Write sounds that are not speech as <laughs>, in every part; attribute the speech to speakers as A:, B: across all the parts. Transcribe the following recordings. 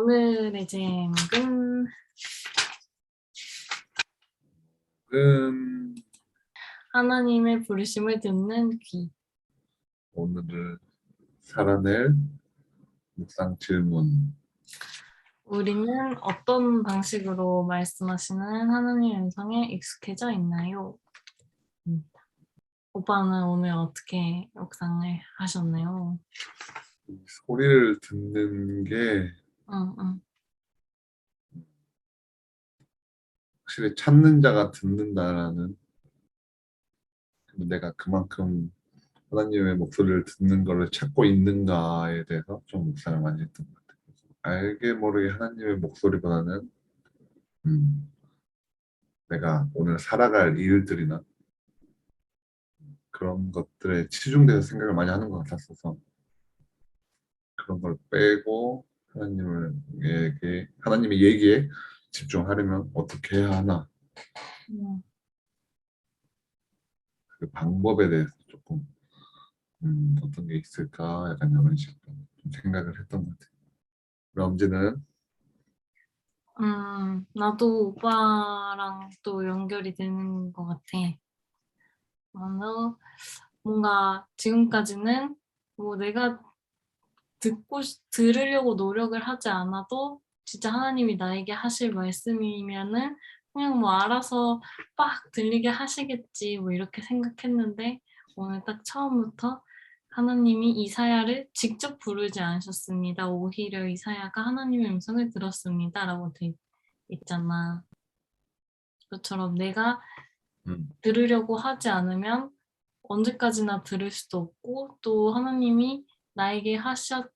A: 오늘의 제목은
B: 음,
A: 하나님의 부르심을 듣는 귀.
B: 오늘을 살아낼 묵상 질문.
A: 우리는 어떤 방식으로 말씀하시는 하나님의 음성에 익숙해져 있나요? 음. 오빠는 오늘 어떻게 묵상을 하셨나요?
B: 이 소리를 듣는 게
A: 응, 응.
B: 확실히 찾는 자가 듣는다라는 내가 그만큼 하나님의 목소리를 듣는 것을 찾고 있는가에 대해서 좀 묵상을 많이 했던 것 같아요. 알게 모르게 하나님의 목소리보다는 음, 내가 오늘 살아갈 일들이나 그런 것들에 치중돼서 생각을 많이 하는 것 같았어서 그런 걸 빼고 하나님을 얘기, 하나님의 얘기에 집중하려면 어떻게 해야 하나
A: 음,
B: 그 방법에 대해서 조금 음, 어떤 게 있을까 약간 이런 식으로 좀 생각을 했던 것 같아요. 그럼 엄지는
A: 음, 나도 오빠랑 또 연결이 되는 것 같아. 나도 뭔가 지금까지는 뭐 내가 듣고 싶- 들으려고 노력을 하지 않아도 진짜 하나님이 나에게 하실 말씀이면은 그냥 뭐 알아서 빡 들리게 하시겠지 뭐 이렇게 생각했는데 오늘 딱 처음부터 하나님이 이사야를 직접 부르지 않으셨습니다. 오히려 이사야가 하나님의 음성을 들었습니다. 라고 돼 있잖아. 그처럼 내가
B: 음,
A: 들으려고 하지 않으면 언제까지나 들을 수도 없고 또 하나님이 나에게 하셨,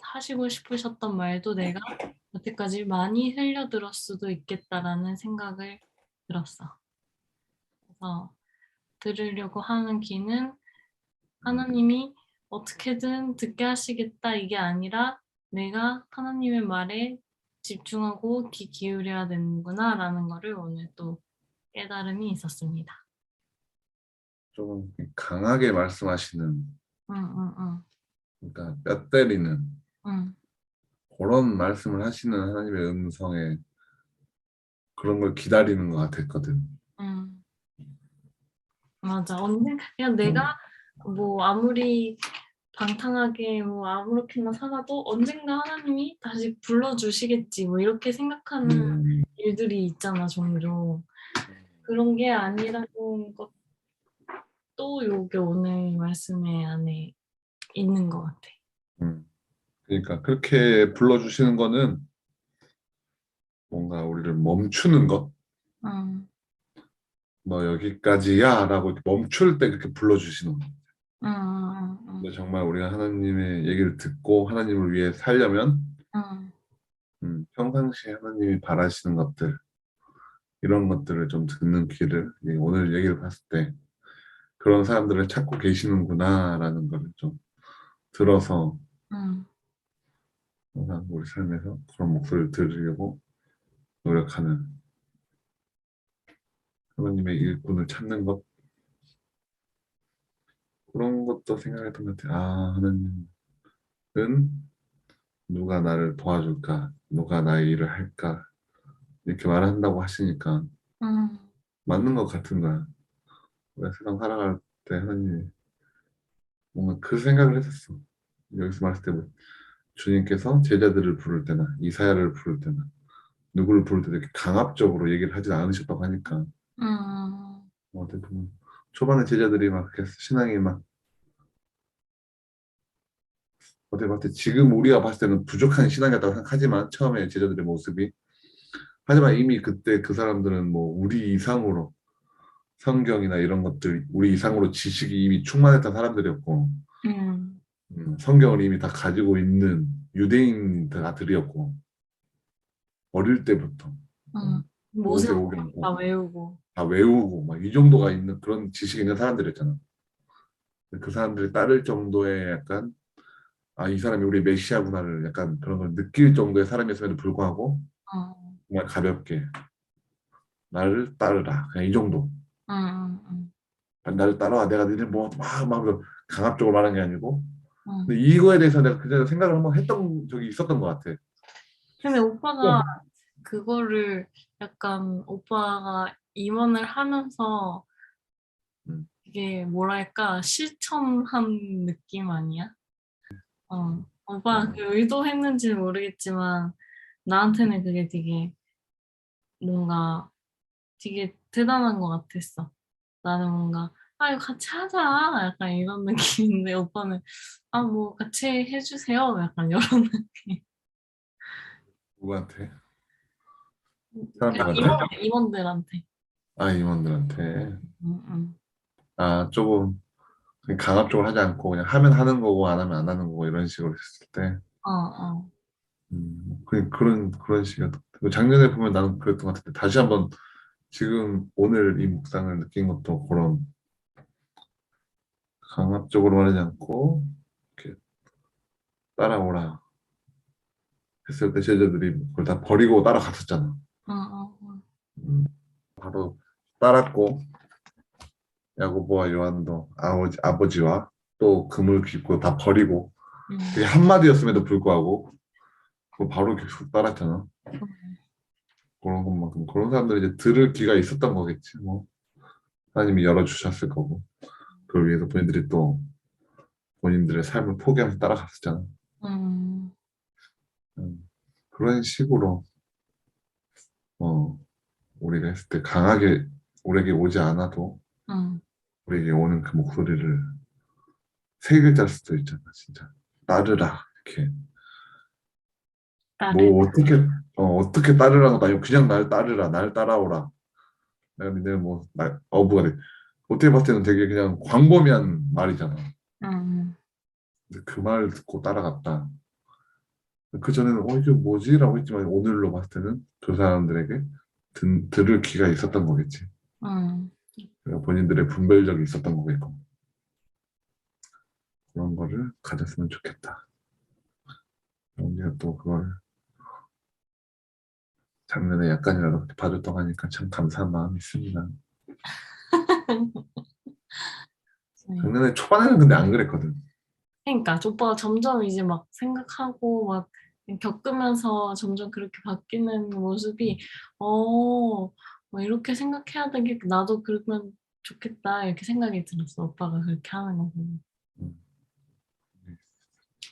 A: 하시고 싶으셨던 말도 내가 여태까지 많이 흘려들었을 수도 있겠다라는 생각을 들었어. 그래서 들으려고 하는 귀는 하나님이 어떻게든 듣게 하시겠다 이게 아니라 내가 하나님의 말에 집중하고 귀 기울여야 되는구나 라는 거를 오늘 또 깨달음이 있었습니다.
B: 좀 강하게 말씀하시는
A: 응, 응, 응,
B: 그러니까 뼈 때리는
A: 응.
B: 그런 말씀을 하시는 하나님의 음성에 그런 걸 기다리는 것 같았거든.
A: 음. 맞아. 언제 그냥 내가 뭐 아무리 방탕하게 뭐 아무렇게나 살아도 언젠가 하나님이 다시 불러주시겠지 뭐 이렇게 생각하는
B: 음,
A: 일들이 있잖아 종종. 그런 게 아니라는 것도 요게 오늘 말씀의 안에 있는 것 같아.
B: 음. 그러니까 그렇게 불러주시는 거는 뭔가 우리를 멈추는 것,
A: 음,
B: 너 여기까지야 라고 멈출 때 그렇게 불러주시는 거.
A: 음, 음, 음,
B: 근데 정말 우리가 하나님의 얘기를 듣고 하나님을 위해 살려면
A: 음,
B: 음, 평상시에 하나님이 바라시는 것들 이런 것들을 좀 듣는 귀를 이 오늘 얘기를 봤을 때 그런 사람들을 찾고 계시는구나라는 걸좀 들어서
A: 음,
B: 항상 우리 삶에서 그런 목소리를 들으려고 노력하는 하나님의 일꾼을 찾는 것. 그런 것도 생각했던 것 같아요. 아 하나님은 누가 나를 도와줄까? 누가 나의 일을 할까? 이렇게 말한다고 하시니까
A: 음,
B: 맞는 것 같은 거야. 우리가 세상 살아갈 때 하나님이 뭔가 그 생각을 했었어. 여기서 말했을 때 뭐, 주님께서 제자들을 부를 때나 이사야를 부를 때나 누구를 부를 때도 이렇게 강압적으로 얘기를 하지 않으셨다고 하니까.
A: 음,
B: 어떻게 보면 초반에 제자들이 막 이렇게 신앙이 막 어떻게 봤을 때 지금 우리가 봤을 때는 부족한 신앙이었다고 생각하지만 처음에 제자들의 모습이 하지만 이미 그때 그 사람들은 뭐 우리 이상으로 성경이나 이런 것들 우리 이상으로 지식이 이미 충만했던 사람들이었고
A: 음,
B: 음, 성경을 이미 다 가지고 있는 유대인들이었고 어릴 때부터
A: 음. 모세
B: 모세오경고
A: 다 외우고.
B: 다 외우고 막 이 정도가 있는 그런 지식이 있는 사람들이었잖아. 그 사람들이 따를 정도의 약간 아 이 사람이 우리 메시아구나를 약간 그런 걸 느낄 정도의 사람이었음에도 불구하고
A: 어,
B: 정말 가볍게 나를 따르라 그냥 이 정도
A: 음, 음, 음,
B: 나를 따라와 내가 니네 뭐막막 강압적으로 말한 게 아니고
A: 음.
B: 근데 이거에 대해서 내가 그전에 생각을 한번 했던 적이 있었던 것 같아.
A: 근데 오빠가 그거를 약간 오빠가 임원을 하면서
B: 음.
A: 이게 뭐랄까 실천한 느낌 아니야? 어, 오빠가
B: 음.
A: 그 의도했는지 모르겠지만 나한테는 그게 되게 뭔가 되게 대단한 것 같았어. 나는 뭔가 아 이거 같이 하자 약간 이런 <laughs> 느낌인데 오빠는 아 뭐 같이 해주세요 약간 이런 <laughs> 느낌.
B: 누구한테?
A: 그냥
B: 사람들한테?
A: 임원, 임원 들한테.
B: 아 임원들한테. 아 조금 강압적으로 하지 않고 그냥 하면 하는 거고 안 하면 안 하는 거고 이런 식으로 했을 때
A: 어, 어.
B: 음, 그런 그런 식이었던 것 같아요. 작년에 보면 나는 그랬던 것 같은데 다시 한번 지금 오늘 이 묵상을 느낀 것도 그런 강압적으로 말하지 않고 이렇게 따라오라 했을 때 제자들이 그걸 다 버리고 따라갔었잖아.
A: 어, 어, 어.
B: 음, 바로 따랐고 야고보와 요한도 아버지, 아버지와 또 금을 빚고 다 버리고
A: 음.
B: 그게 한마디였음에도 불구하고 그거 바로 계속 따랐잖아. 그런 것만큼 그런 사람들이 이제 들을 기가 있었던 거겠지. 뭐 하나님이 열어주셨을 거고 그걸 위해서 본인들이 또 본인들의 삶을 포기하면서 따라갔었잖아.
A: 음.
B: 음, 그런 식으로 어 우리가 했을 때 강하게 우리에게 오지 않아도
A: 음.
B: 우리에게 오는 그 목소리를 세 글자일 수도 있잖아 진짜 따르라 이렇게
A: 나를
B: 뭐 어떻게 어 어떻게 것도 아니고 그냥 날 따르라 날 따라오라 내가 믿는 뭐날 어부가 돼 어떻게 봤을 때는 되게 그냥 광범위한 말이잖아
A: 음.
B: 근데 그 말을 듣고 따라갔다 그 전에는 어 이게 뭐지 라고 했지만 오늘로 봤을 때는 그 사람들에게 든, 들을 기가 있었던 거겠지
A: 음.
B: 본인들의 분별력이 있었던 거겠고 그런 거를 가졌으면 좋겠다. 우리가 또 그걸 작년에 약간이라도 그렇게 봐줬다고 하니까 참 감사한 마음이 있습니다. <laughs>
A: 네.
B: 작년에 초반에는 근데 안 그랬거든.
A: 그러니까 오빠가 점점 이제 막 생각하고 막 겪으면서 점점 그렇게 바뀌는 모습이 어, 뭐 이렇게 생각해야 되겠 나도 그러면 좋겠다 이렇게 생각이 들었어. 오빠가 그렇게 하는 거 보면.
B: 음.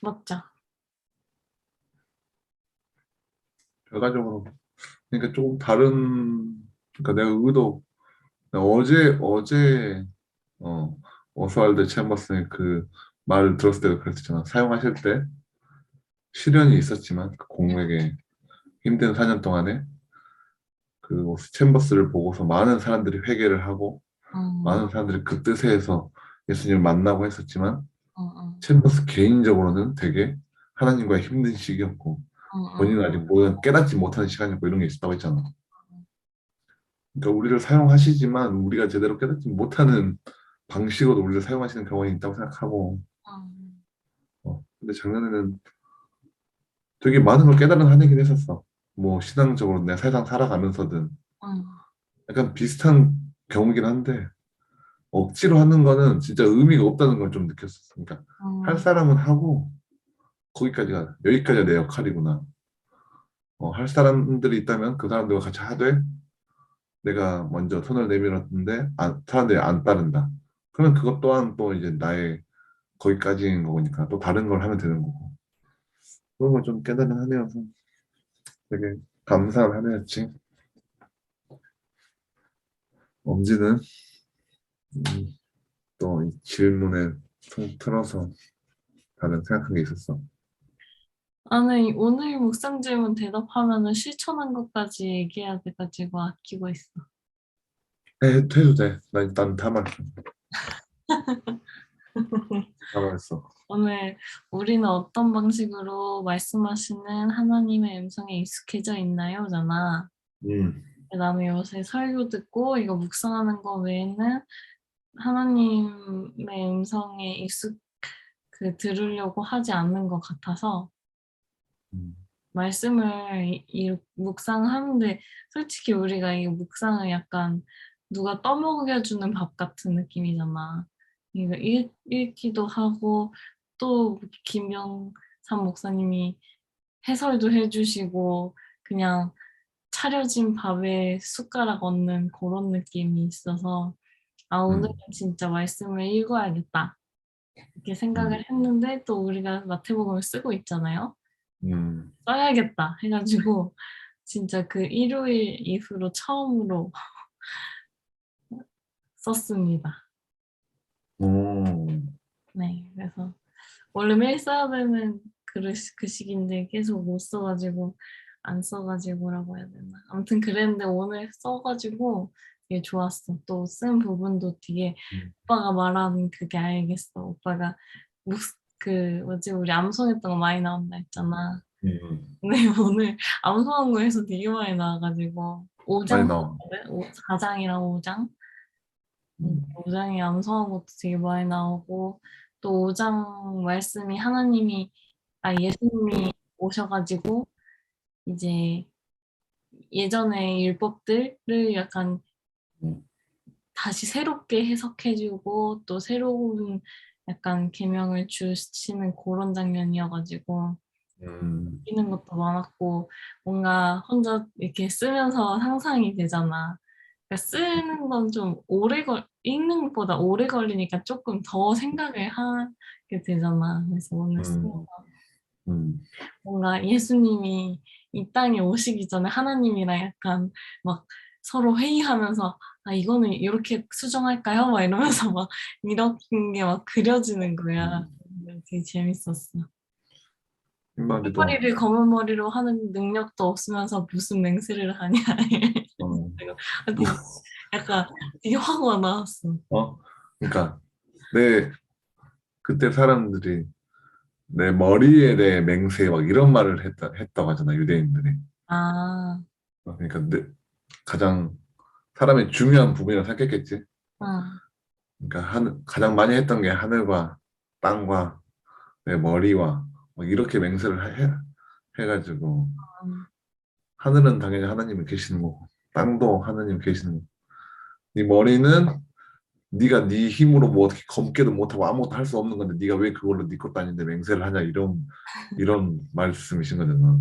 A: 맞죠?
B: 결과적으로 그러니까 조금 다른 그러니까 내가 의도 내가 어제 어제 어 오스왈드 챔버스의 그 말을 들었을 때도 그랬었잖아. 사용하실 때 시련이 있었지만 그 공에게 힘든 4년 동안에 그 챔버스를 보고서 많은 사람들이 회개를 하고
A: 음,
B: 많은 사람들이 그 뜻에서 예수님을 만나고 했었지만
A: 음, 음,
B: 챔버스 개인적으로는 되게 하나님과의 힘든 시기였고
A: 음,
B: 본인은 아직 뭐 깨닫지 못하는 시간이었고 이런 게 있었다고 했잖아. 그러니까 우리를 사용하시지만 우리가 제대로 깨닫지 못하는 방식으로 우리를 사용하시는 경험이 있다고 생각하고
A: 음,
B: 어, 근데 작년에는 되게 많은 걸 깨달은 한 해긴 했었어. 뭐 신앙적으로 내 세상 살아가면서든
A: 음,
B: 약간 비슷한 경우긴 한데 억지로 하는 거는 진짜 의미가 없다는 걸 좀 느꼈었어. 그러니까
A: 음,
B: 할 사람은 하고 거기까지가 여기까지가 내 역할이구나. 어, 할 사람들이 있다면 그 사람들과 같이 하되 내가 먼저 손을 내밀었는데 안, 사람들이 안 따른다. 그러면 그것 또한 또 이제 나의 거기까지인 거니까 또 다른 걸 하면 되는 거고. 그런 걸 좀 깨달은 한 해여서 되게 감사한 한 해였지. 엄지는 음, 또이 질문에 통 틀어서 다른 생각한 게 있었어.
A: 나는 오늘 묵상 질문 대답하면은 실천한 것까지 얘기해야 돼가지고 아끼고 있어.
B: 해, 해도 돼. 난, 말했어. 다 말했어.
A: 오늘 우리는 어떤 방식으로 말씀하시는 하나님의 음성에 익숙해져 있나요? 잖아.
B: 음,
A: 나는 요새 설교 듣고 이거 묵상하는 거 외에는 하나님의 음성에 익숙 그 들으려고 하지 않는 것 같아서
B: 음,
A: 말씀을 이- 이 묵상하는데 솔직히 우리가 이 묵상을 약간 누가 떠먹여주는 밥 같은 느낌이잖아. 이거 읽, 읽기도 하고 또 김영삼 목사님이 해설도 해주시고 그냥 차려진 밥에 숟가락 얹는 그런 느낌이 있어서 아 오늘은 진짜 말씀을 읽어야겠다 이렇게 생각을 했는데 또 우리가 마태복음을 쓰고 있잖아요.
B: 음,
A: 써야겠다 해가지고 진짜 그 일요일 이후로 처음으로 썼습니다.
B: 오,
A: 네, 그래서 원래 매일 써야 되는 그, 그 시기인데 계속 못 써가지고 안 써가지고라고 해야 되나. 아무튼 그랬는데 오늘 써가지고 되게 좋았어. 또 쓴 부분도 되게
B: 음.
A: 오빠가 말하는 그게 알겠어. 오빠가 무, 그 뭐지 우리 암송했던 거 많이 나온다 했잖아.
B: 음,
A: 근데 <laughs> 오늘 암송한 거에서 되게 많이 나와가지고
B: 많이
A: 5장
B: 나와.
A: 4장이랑 5장
B: 음,
A: 5장에 암송한 것도 되게 많이 나오고 또 5장 말씀이 하나님이 아 예수님이 오셔가지고 이제 예전의 율법들을 약간
B: 음.
A: 다시 새롭게 해석해주고 또 새로운 약간 계명을 주시는 그런 장면이어가지고
B: 음,
A: 느끼는 것도 많았고 뭔가 혼자 이렇게 쓰면서 상상이 되잖아. 그러니까 쓰는 건 좀 오래 걸 읽는 것보다 오래 걸리니까 조금 더 생각을 하게 되잖아. 그래서 오늘
B: 음.
A: 쓰면서
B: 음,
A: 뭔가 예수님이 이 땅에 오시기 전에 하나님이랑 약간 막 서로 회의하면서 아 이거는 이렇게 수정할까요? 막 이러면서 막 이런 게 막 그려지는 거야. 되게 재밌었어.
B: 흰머리도,
A: 머리를 검은 머리로 하는 능력도 없으면서 무슨 맹세를 하냐.
B: 어, <laughs>
A: 되게 약간 되게 화가 나왔어.
B: 어, 그러니까 내 그때 사람들이 내 머리에 대해 맹세 막 이런 말을 했다 했다고 하잖아 유대인들이.
A: 아,
B: 어, 그러니까 내 가장 사람의 중요한 부분이라 생각했겠지.
A: 응,
B: 그러니까 하늘, 가장 많이 했던 게 하늘과 땅과 내 머리와 막 이렇게 맹세를 해, 해가지고
A: 음,
B: 하늘은 당연히 하나님이 계시는 거고 땅도 하나님 계시는 거고 네 머리는 네가 네 힘으로 뭐 어떻게 검게도 못하고 아무것도 할 수 없는 건데 네가 왜 그걸로 네 것도 아닌데 맹세를 하냐 이런 이런 말씀이신 거잖아.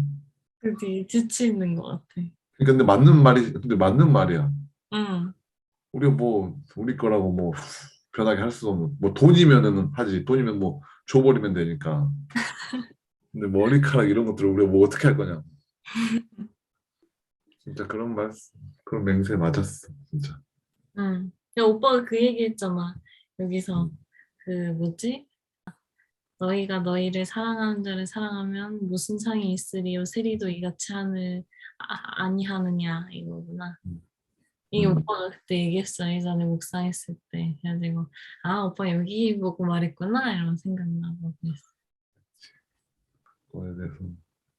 A: 그 되게 지치는 것 같아.
B: 그러니까 근데 맞는 말이 근데 맞는 말이야.
A: 응,
B: 우리가 뭐 우리 거라고 뭐 변하게 할 수 없는 뭐 돈이면은 하지 돈이면 뭐 줘버리면 되니까 <laughs> 근데 머리카락 이런 것들을 우리가 뭐 어떻게 할 거냐 <laughs> 진짜 그런 말 그런 맹세 맞았어 진짜
A: 응. 근데 오빠가 그 얘기 했잖아. 여기서
B: 음.
A: 그 뭐지? 너희가 너희를 사랑하는 자를 사랑하면 무슨 상이 있으리요 세리도 이같이 하늘 아, 아니 하느냐 이거구나.
B: 음.
A: 이
B: 음.
A: 오빠가 그때 얘기했어 예전에 묵상했을 때 그래가지고 아 오빠 여기 보고 말했구나 이런 생각나고 그랬어.
B: 그거에 대해서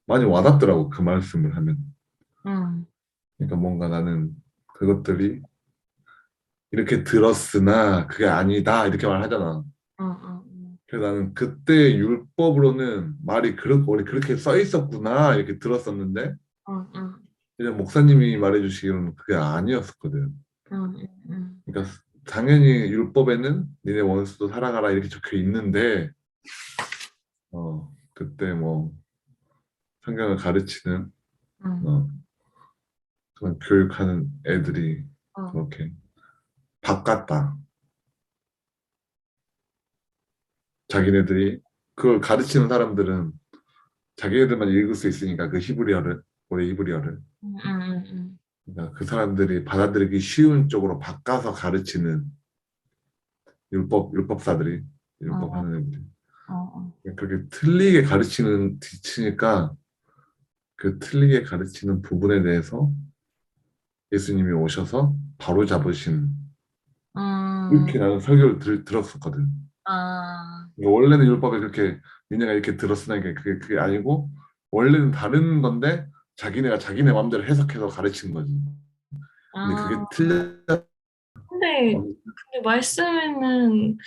B: 많이 와닿더라고 그 말씀을 하면
A: 응,
B: 그러니까 뭔가 나는 그것들이 이렇게 들었으나 그게 아니다 이렇게 말하잖아
A: 응, 응,
B: 그래서 나는 그때 율법으로는 말이 그렇게 원래 그렇게 써 있었구나 이렇게 들었었는데
A: 응, 응,
B: 그냥 목사님이 말해주시기로는 그게 아니었었거든.
A: 응, 응, 응,
B: 그러니까 당연히 율법에는 니네 원수도 사랑하라 이렇게 적혀 있는데 어 그때 뭐 성경을 가르치는
A: 응,
B: 어 그런 교육하는 애들이
A: 어,
B: 그렇게 바꿨다. 자기네들이 그걸 가르치는 사람들은 자기네들만 읽을 수 있으니까 그 히브리어를 우리 히브리어를.
A: 응, 응, 응,
B: 그러니까 그 사람들이 받아들이기 쉬운 쪽으로 바꿔서 가르치는 율법 율법사들이 율법 하는 애들이.
A: 어, 어,
B: 그렇게 틀리게 가르치는 뒤치니까 그 틀리게 가르치는 부분에 대해서 예수님이 오셔서 바로 잡으신
A: 음,
B: 이렇게 나는 설교를 들, 들었었거든.
A: 아,
B: 그러니까 원래는 율법에 그렇게 니네가 이렇게 들었으나 그게 그게 아니고 원래는 다른 건데 자기네가 자기네 마음대로 해석해서 가르치는 거지. 근데 그게
A: 아,
B: 틀려.
A: 근데 근데 말씀에는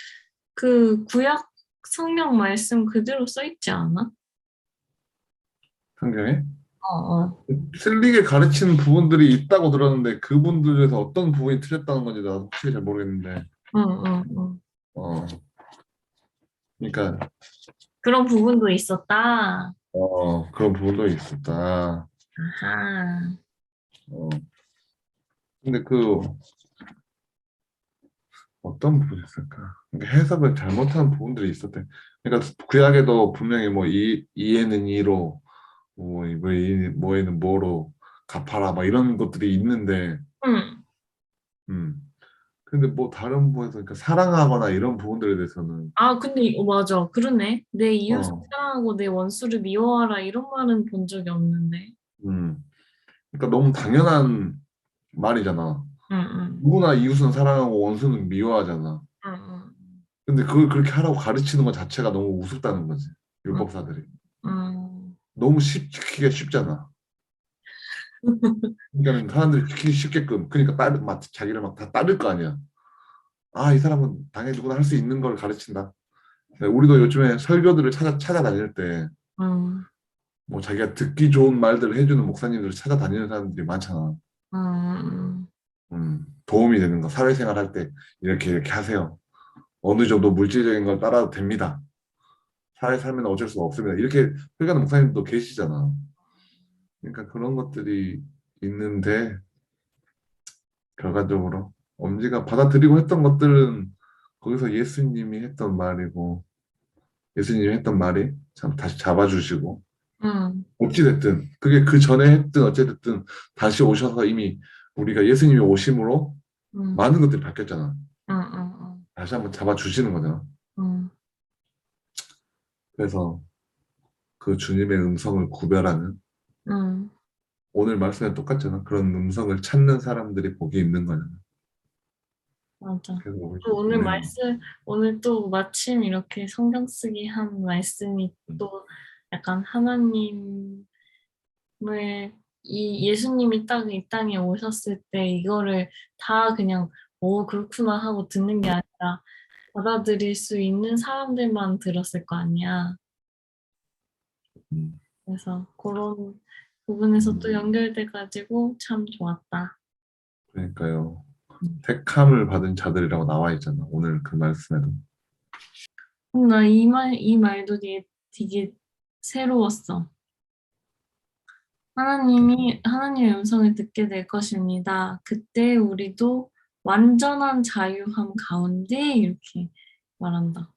A: 그 구약 성경 말씀 그대로 써 있지 않아?
B: 성경에
A: 어, 어.
B: 틀리게 가르치는 부분들이 있다고 들었는데 그분들 중에서 어떤 부분이 틀렸다는 건지 나도 확실히 잘 모르겠는데
A: 응, 응, 응.
B: 어 그러니까
A: 그런 부분도 있었다.
B: 어, 그런 부분도 있었다.
A: 아하.
B: 어. 근데 그 어떤 부분이 있을까? 그러니까 해석을 잘못한 부분들이 있었대. 그러니까 구약에도 분명히 뭐 이, 이에는 이로, 뭐, 이- 뭐, 이- 뭐에는 뭐로 갚아라, 막 이런 것들이 있는데,
A: 응.
B: 음. 근데 뭐 다른 부분에서 그러니까 사랑하거나 이런 부분들에 대해서는
A: 아, 근데, 이- 어, 맞아. 그러네. 내 이웃을
B: 어.
A: 사랑하고 내 원수를 미워하라. 이런 말은 본 적이 없는데.
B: 음. 그러니까 너무 당연한 말이잖아.
A: 응, 응.
B: 누구나 이웃은 사랑하고 원수는 미워하잖아.
A: 응, 응.
B: 근데 그걸 그렇게 하라고 가르치는 것 자체가 너무 우습다는 거지. 율법사들이.
A: 응.
B: 너무 쉽, 지키기가 쉽잖아. 그러니까 <laughs> 사람들이 지키기 쉽게끔 그러니까 따르, 막 자기를 막 다 따를 거 아니야. 아, 이 사람은 당해주거나 할 수 있는 걸 가르친다. 네, 우리도 요즘에 설교들을 찾아 찾아다닐 때 뭐
A: 응.
B: 자기가 듣기 좋은 말들을 해주는 목사님들을 찾아다니는 사람들이 많잖아.
A: 응.
B: 음, 도움이 되는 거 사회생활 할 때 이렇게 이렇게 하세요. 어느 정도 물질적인 걸 따라도 됩니다. 사회 살면 어쩔 수가 없습니다. 이렇게 설교하는 목사님도 계시잖아. 그러니까 그런 것들이 있는데 결과적으로 엄지가 받아들이고 했던 것들은 거기서 예수님이 했던 말이고 예수님이 했던 말이 참 다시 잡아주시고
A: 응.
B: 어찌됐든 그게 그 전에 했든 어찌됐든 다시 오셔서 이미 우리가 예수님이 오심으로
A: 응.
B: 많은 것들이 바뀌었잖아.
A: 응. 응.
B: 다시 한번 잡아주시는 거잖아.
A: 응.
B: 그래서 그 주님의 음성을 구별하는
A: 응.
B: 오늘 말씀에 똑같잖아. 그런 음성을 찾는 사람들이 복이 있는 거잖아.
A: 맞아. 또 오늘
B: 네.
A: 말씀, 오늘 또 마침 이렇게 성경 쓰기 한 말씀이 또 약간 하나님을, 이 예수님이 딱 이 땅에 오셨을 때 이거를 다 그냥, 오, 그렇구나 하고 듣는 게 아니라 받아들일 수 있는 사람들만 들었을 거 아니야.
B: 음,
A: 그래서 그런 부분에서 또
B: 음.
A: 연결돼가지고 참 좋았다.
B: 그러니까요.
A: 음.
B: 택함을 받은 자들이라고 나와 있잖아. 오늘 그 말씀에도.
A: 나이 말, 이 말도 되게, 되게 새로웠어. 하나님이, 하나님의 음성을 듣게 될 것입니다. 그때 우리도 완전한 자유함 가운데 이렇게 말한다.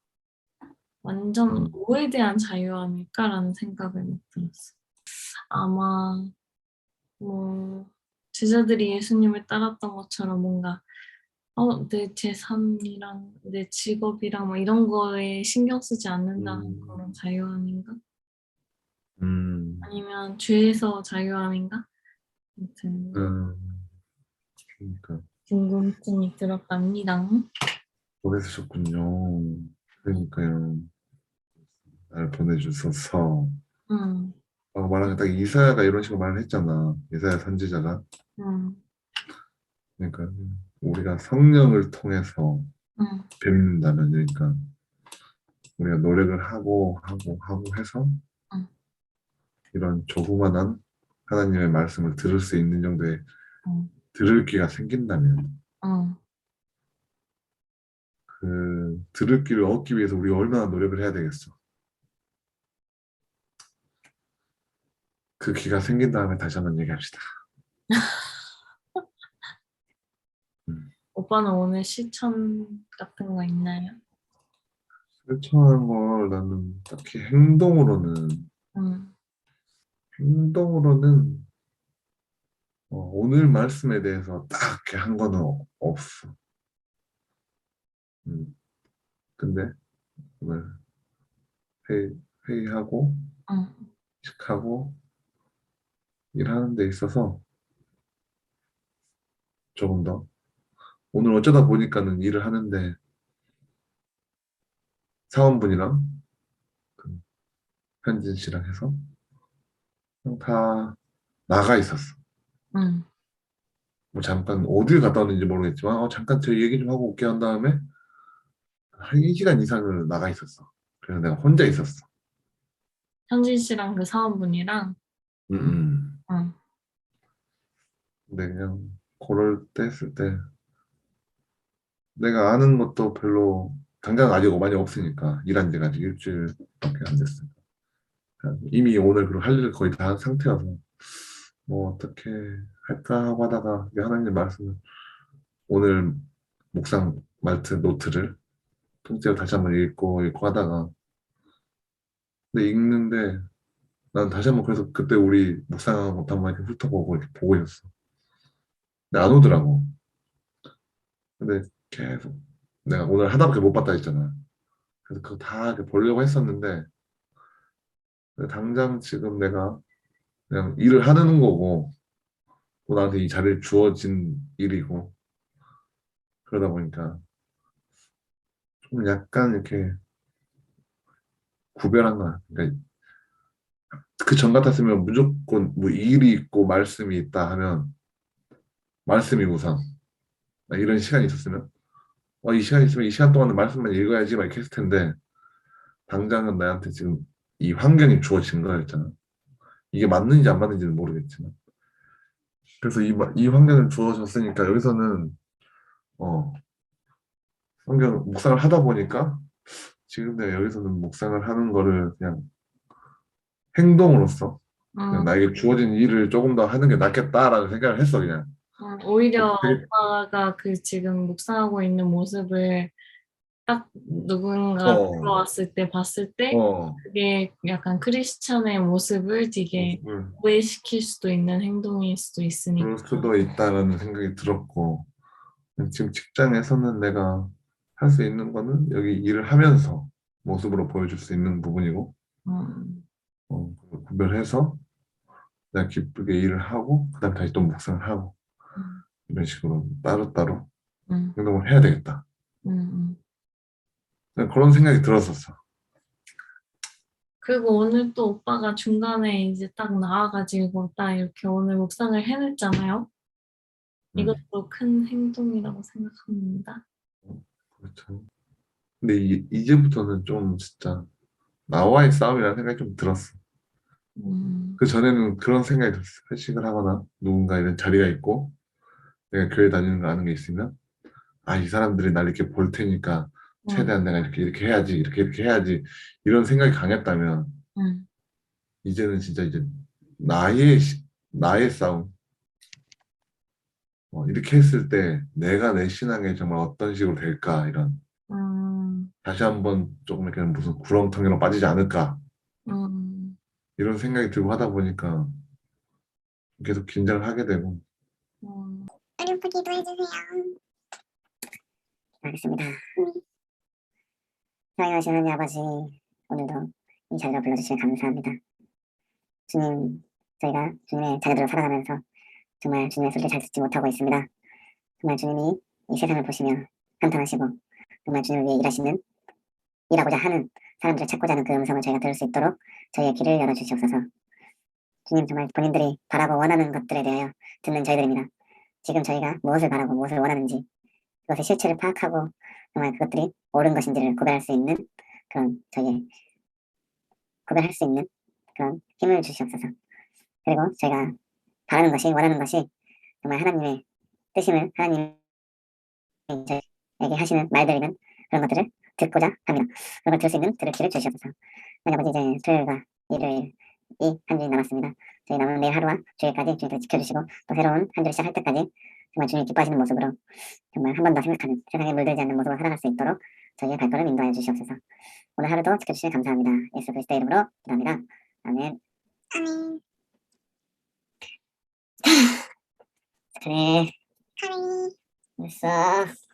A: 완전
B: 음.
A: 뭐에 대한 자유함일까라는 생각을 막 들었어. 아마 뭐 제자들이 예수님을 따랐던 것처럼 뭔가 어, 내 재산이랑 내 직업이랑 뭐 이런 거에 신경 쓰지 않는다는
B: 음.
A: 그런 자유함인가?
B: 음,
A: 아니면 죄에서 자유함인가? 아무튼
B: 음, 그러니까
A: 궁금증이 들었답니다.
B: 보내주셨군요. 그러니까요. 날 보내주셔서
A: 응,
B: 아까 말한 게딱 이사야가 이런 식으로 말을 했잖아. 이사야 선지자가.
A: 응,
B: 그러니까 우리가 성령을 통해서
A: 응,
B: 뵙는다면 그러니까 우리가 노력을 하고 하고 하고 해서
A: 응.
B: 이런 조그만한 하나님의 말씀을 들을 수 있는 정도의
A: 응,
B: 들을 기가 생긴다면
A: 응.
B: 그 들을 기를 얻기 위해서 우리가 얼마나 노력을 해야 되겠어. 그 기가 생긴 다음에 다시 한번 얘기합시다. <laughs>
A: 오빠는 오늘 실천 같은 거 있나요?
B: 실천한 걸 나는 딱히 행동으로는
A: 응,
B: 행동으로는 어, 오늘 말씀에 대해서 딱히 한 거는 어- 없어. 음. 근데 오늘 회의, 회의하고
A: 응,
B: 식하고 일하는 데 있어서 조금 더 오늘 어쩌다 보니까는 일을 하는데 사원분이랑 그 현진 씨랑 해서 다 나가 있었어.
A: 응,
B: 뭐 잠깐 어딜 갔다 왔는지 모르겠지만 어, 잠깐 저 얘기 좀 하고 올게 한 다음에 한 2시간 이상을 나가 있었어. 그래서 내가 혼자 있었어.
A: 현진 씨랑 그 사원분이랑
B: 음, 음.
A: 응,
B: 근데 그냥 그럴 때 했을 때 내가 아는 것도 별로 당장 아직 많이 없으니까 일한 지가 아직 일주일밖에 안 됐으니까 이미 오늘 그할 일을 거의 다 한 상태여서 뭐 어떻게 할까 하고 하다가 이게 하나님 말씀을 오늘 묵상 말트 노트를 통째로 다시 한번 읽고 읽고 하다가 근데 읽는데 난 다시 한번 그래서 그때 우리 묵상한 것도 한번 이렇게 훑어보고 이렇게 보고 있었어. 근데 안 오더라고. 근데 계속 내가 오늘 하다밖에 못 봤다 했잖아. 그래서 그거 다 보려고 했었는데 당장 지금 내가 그냥 일을 하는 거고 또 나한테 이 자리를 주어진 일이고 그러다 보니까 좀 약간 이렇게 구별한 거야. 그러니까 그 전 같았으면 무조건 뭐 일이 있고 말씀이 있다 하면 말씀이 우선 아, 이런 시간이 있었으면 어, 이 시간 있으면 이 시간 동안은 말씀만 읽어야지 막 이렇게 했을 텐데 당장은 나한테 지금 이 환경이 주어진 거였잖아. 이게 맞는지 안 맞는지는 모르겠지만. 그래서 이, 마- 이 환경을 주어졌으니까 여기서는 어 환경 묵상을 하다 보니까 지금 내가 여기서는 묵상을 하는 거를 그냥 행동으로서 그냥
A: 음,
B: 나에게 주어진 일을 조금 더 하는 게 낫겠다라는 생각을 했어 그냥.
A: 음, 오히려
B: 되게-
A: 오빠가 그 지금 묵상하고 있는 모습을 딱 누군가
B: 어.
A: 들어왔을 때 봤을 때
B: 어
A: 그게 약간 크리스찬의 모습을 되게
B: 모습을
A: 오해시킬 수도 있는 행동일 수도 있으니까.
B: 그럴 수도 있다라는 생각이 들었고 지금 직장에서는 내가 할 수 있는 거는 여기 일을 하면서 모습으로 보여줄 수 있는 부분이고
A: 음,
B: 어, 그걸 구별해서 내가 기쁘게 일을 하고 그다음 다시 또 묵상을 하고
A: 음.
B: 이런 식으로 따로따로
A: 음,
B: 행동을 해야 되겠다
A: 음, 음.
B: 그런 생각이 들었었어
A: 그리고 오늘 또 오빠가 중간에 이제 딱 나와가지고 딱 이렇게 오늘 묵상을 해냈잖아요.
B: 음,
A: 이것도 큰 행동이라고 생각합니다.
B: 그렇죠 근데 이, 이제부터는 좀 진짜 나와의 싸움이라는 생각이 좀 들었어
A: 음,
B: 그 전에는 그런 생각이 들었어. 회식을 하거나 누군가 이런 자리가 있고 내가 교회 다니는 거 아는 게 있으면 아, 이 사람들이 날 이렇게 볼 테니까 최대한 내가 이렇게 이렇게 해야지 이렇게 이렇게 해야지 이런 생각이 강했다면
A: 음,
B: 이제는 진짜 이제 나의 시- 나의 싸움. 어, 이렇게 했을 때 내가 내 신앙에 정말 어떤 식으로 될까 이런.
A: 음,
B: 다시 한번 조금 이렇게 무슨 구렁텅이로 빠지지 않을까.
A: 음,
B: 이런 생각이 들고 하다 보니까 계속 긴장을 하게 되고.
A: 음.
C: 어렵게 기도해주세요. 알겠습니다. 사랑하신 하나님 아버지, 오늘도 이 자리로 불러주시면 감사합니다. 주님, 저희가 주님의 자녀들로 살아가면서 정말 주님의 소리를 잘 듣지 못하고 있습니다. 정말 주님이 이 세상을 보시며 한탄하시고 정말 주님을 위해 일하시는 일하고자 하는 사람들을 찾고자 하는 그 음성을 저희가 들을 수 있도록 저희의 귀를 열어주시옵소서. 주님 정말 본인들이 바라고 원하는 것들에 대하여 듣는 저희들입니다. 지금 저희가 무엇을 바라고 무엇을 원하는지 그것의 실체를 파악하고 정말 그것들이 옳은 것인지를 구별할 수 있는 그런 저희의 구별할 수 있는 그런 힘을 주시옵소서. 그리고 저희가 바라는 것이 원하는 것이 정말 하나님의 뜻임을 하나님이 저희에게 하시는 말들이면 그런 것들을 듣고자 합니다. 그런 걸 들을 수 있는 들을 귀를 주시옵소서. 아버지 이제 토요일과 일요일 이 한 주일 남았습니다. 저희 남은 내일 하루와 주일까지 주님들 지켜주시고 또 새로운 한 주를 시작할 때까지 정말 주님 기뻐하시는 모습으로 정말 한 번 더 생각하는 세상에 물들지 않는 모습으로 살아갈 수 있도록 저희의 발걸음 인도하여 주시옵소서. 오늘 하루도 지켜주시면 감사합니다. 예수 그리스도의 이름으로 기도합니다. 아멘. 아멘. 그래. 그래. 됐어.